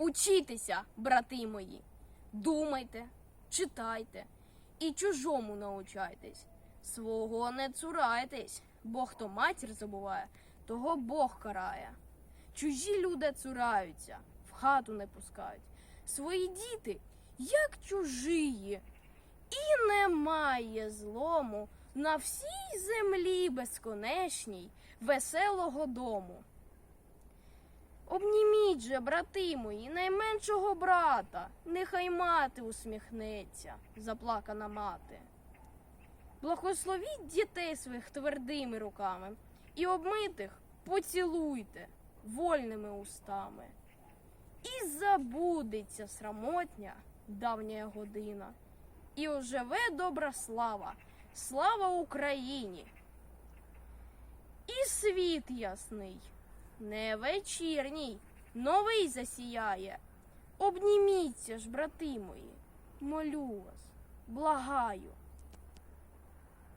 Учітеся, брати мої, думайте, читайте і чужому научайтесь. Свого не цурайтесь, бо хто матір забуває, того Бог карає. Чужі люди цураються, в хату не пускають. Свої діти, як чужії, і немає злому на всій землі безконечній веселого дому. Обніміть же, брати мої, найменшого брата, нехай мати усміхнеться, заплакана мати. Благословіть дітей своїх твердими руками і обмитих поцілуйте вольними устами. І забудеться срамотня давня година, і оживе добра слава, слава Україні. І світ ясний, не вечірній, новий засіяє. Обніміться ж, брати мої, молю вас, благаю.